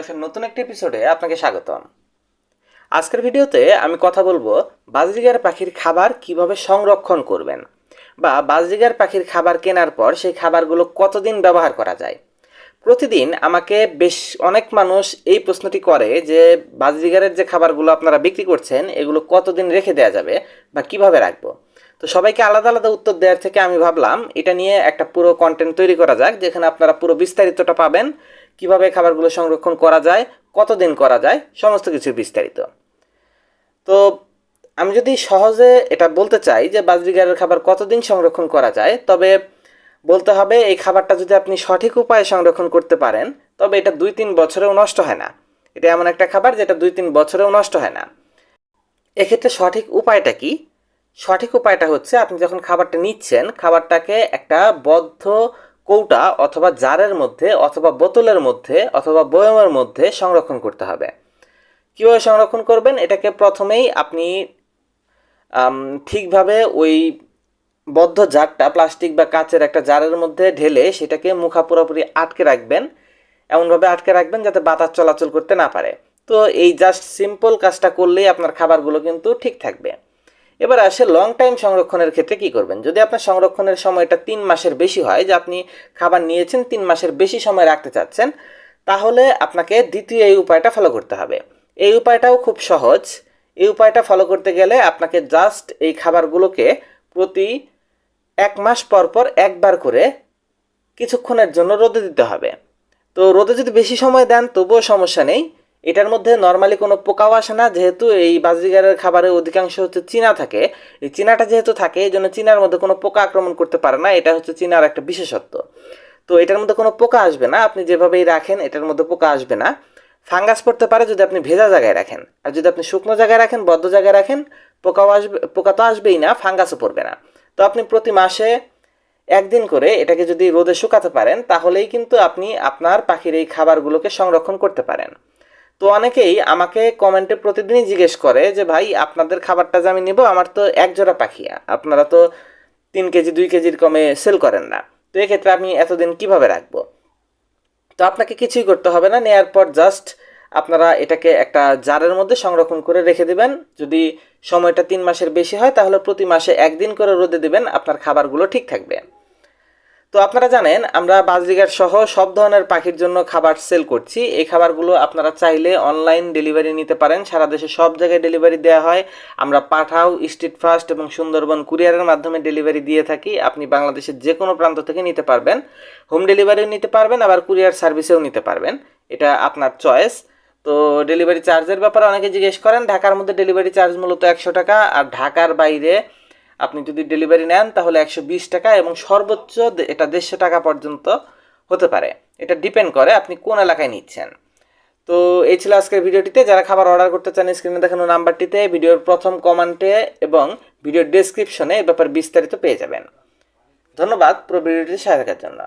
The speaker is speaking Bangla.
লাইফের নতুন একটি এপিসোডে আপনাকে স্বাগতম। আজকের ভিডিওতে আমি কথা বলব বাজরিগার পাখির খাবার কীভাবে সংরক্ষণ করবেন বা বাজরিগার পাখির খাবার কেনার পর সেই খাবারগুলো কতদিন ব্যবহার করা যায়। প্রতিদিন আমাকে বেশ অনেক মানুষ এই প্রশ্নটি করে যে বাজরিগারের যে খাবারগুলো আপনারা বিক্রি করছেন, এগুলো কতদিন রেখে দেওয়া যাবে বা কীভাবে রাখব? তো সবাইকে আলাদা আলাদা উত্তর দেওয়ার থেকে আমি ভাবলাম, এটা নিয়ে একটা পুরো কন্টেন্ট তৈরি করা যাক, যেখানে আপনারা পুরো বিস্তারিতটা পাবেন, কীভাবে খাবারগুলো সংরক্ষণ করা যায়, কতদিন করা যায়, সমস্ত কিছু বিস্তারিত। তো আমি যদি সহজে এটা বলতে চাই যে বাজরিগারের খাবার কতদিন সংরক্ষণ করা যায়, তবে বলতে হবে এই খাবারটা যদি আপনি সঠিক উপায়ে সংরক্ষণ করতে পারেন, তবে এটা দুই তিন বছরেও নষ্ট হয় না। এটা এমন একটা খাবার যেটা দুই তিন বছরেও নষ্ট হয় না। এক্ষেত্রে সঠিক উপায়টা কি? সঠিক উপায়টা হচ্ছে আপনি যখন খাবারটা নিচ্ছেন, খাবারটাকে একটা বদ্ধ কৌটা অথবা জারের মধ্যে অথবা বোতলের মধ্যে অথবা বয়মের মধ্যে সংরক্ষণ করতে হবে। কীভাবে সংরক্ষণ করবেন? এটাকে প্রথমেই আপনি ঠিকভাবে ওই বদ্ধ জারটা প্লাস্টিক বা কাচের একটা জারের মধ্যে ঢেলে সেটাকে মুখা পুরোপুরি আটকে রাখবেন। এমনভাবে আটকে রাখবেন যাতে বাতাস চলাচল করতে না পারে। তো এই জাস্ট সিম্পল কাজটা করলেই আপনার খাবারগুলো কিন্তু ঠিক থাকবে। এবার আসে লং টাইম সংরক্ষণের ক্ষেত্রে কি করবেন? যদি আপনার সংরক্ষণের সময়টা তিন মাসের বেশি হয়, যে আপনি খাবার নিয়েছেন, তিন মাসের বেশি সময় রাখতে চাচ্ছেন, তাহলে আপনাকে দ্বিতীয় এই উপায়টা ফলো করতে হবে। এই উপায়টাও খুব সহজ। এই উপায়টা ফলো করতে গেলে আপনাকে জাস্ট এই খাবারগুলোকে প্রতি এক মাস পর পর একবার করে কিছুক্ষণের জন্য রোদে দিতে হবে। তো রোদে যদি বেশি সময় দেন, তবুও সমস্যা নেই। এটার মধ্যে নর্মালি কোনো পোকাও আসে না, যেহেতু এই বাজরিগারের খাবারের অধিকাংশ হচ্ছে চীনা থাকে। এই চীনাটা যেহেতু থাকে, এই জন্য চীনার মধ্যে কোনো পোকা আক্রমণ করতে পারে না, এটা হচ্ছে চীনার একটা বিশেষত্ব। তো এটার মধ্যে কোনো পোকা আসবে না, আপনি যেভাবেই রাখেন, এটার মধ্যে পোকা আসবে না। ফাঙ্গাস পড়তে পারে যদি আপনি ভেজা জায়গায় রাখেন, আর যদি আপনি শুকনো জায়গায় রাখেন, বদ্ধ জায়গায় রাখেন, পোকাও আসবে, পোকা তো আসবেই না, ফাঙ্গাসও পড়বে না। তো আপনি প্রতি মাসে একদিন করে এটাকে যদি রোদে শুকাতে পারেন, তাহলেই কিন্তু আপনি আপনার পাখির এই খাবারগুলোকে সংরক্ষণ করতে পারেন। তো অনেকেই আমাকে কমেন্টে প্রতিদিনই জিজ্ঞেস করে যে, ভাই, আপনাদের খাবারটা যে আমি নেব, আমার তো এক জোড়া পাখি, আপনারা তো তিন কেজি, দুই কেজির কমে সেল করেন না। তো এক্ষেত্রে আমি এতদিন কীভাবে রাখব? তো আপনাকে কিছুই করতে হবে না, নেয়ার পর জাস্ট আপনারা এটাকে একটা জারের মধ্যে সংরক্ষণ করে রেখে দেবেন। যদি সময়টা তিন মাসের বেশি হয়, তাহলে প্রতি মাসে একদিন করে রোদে দেবেন, আপনার খাবারগুলো ঠিক থাকবে। তো আপনারা জানেন, আমরা বাজরিগার সহ সব ধরনের পাখির জন্য খাবার সেল করছি। এই খাবারগুলো আপনারা চাইলে অনলাইন ডেলিভারি নিতে পারেন। সারা দেশে সব জায়গায় ডেলিভারি দেওয়া হয়। আমরা পাঠাও স্ট্রিট ফাস্ট এবং সুন্দরবন কুরিয়ারের মাধ্যমে ডেলিভারি দিয়ে থাকি। আপনি বাংলাদেশের যে কোনো প্রান্ত থেকে নিতে পারবেন। হোম ডেলিভারিও নিতে পারবেন, আবার কুরিয়ার সার্ভিসেও নিতে পারবেন। এটা আপনার চয়েস তো ডেলিভারি চার্জের ব্যাপারে অনেকে জিজ্ঞেস করেন, ঢাকার মধ্যে ডেলিভারি চার্জ মূলত একশো টাকা। আর ঢাকার বাইরে আপনি যদি ডেলিভারি নেন, তাহলে একশো বিশ টাকা এবং সর্বোচ্চ এটা দেড়শো টাকা পর্যন্ত হতে পারে। এটা ডিপেন্ড করে আপনি কোন এলাকায় নিচ্ছেন। তো এই ছিল আজকের ভিডিওটিতে। যারা খাবার অর্ডার করতে চান স্ক্রিনে দেখানো নাম্বারটিতে ভিডিওর প্রথম কমেন্টে এবং ভিডিওর ডেসক্রিপশনে এ ব্যাপারে বিস্তারিত পেয়ে যাবেন। ধন্যবাদ। পুরো ভিডিওটি সাথে থাকার জন্য।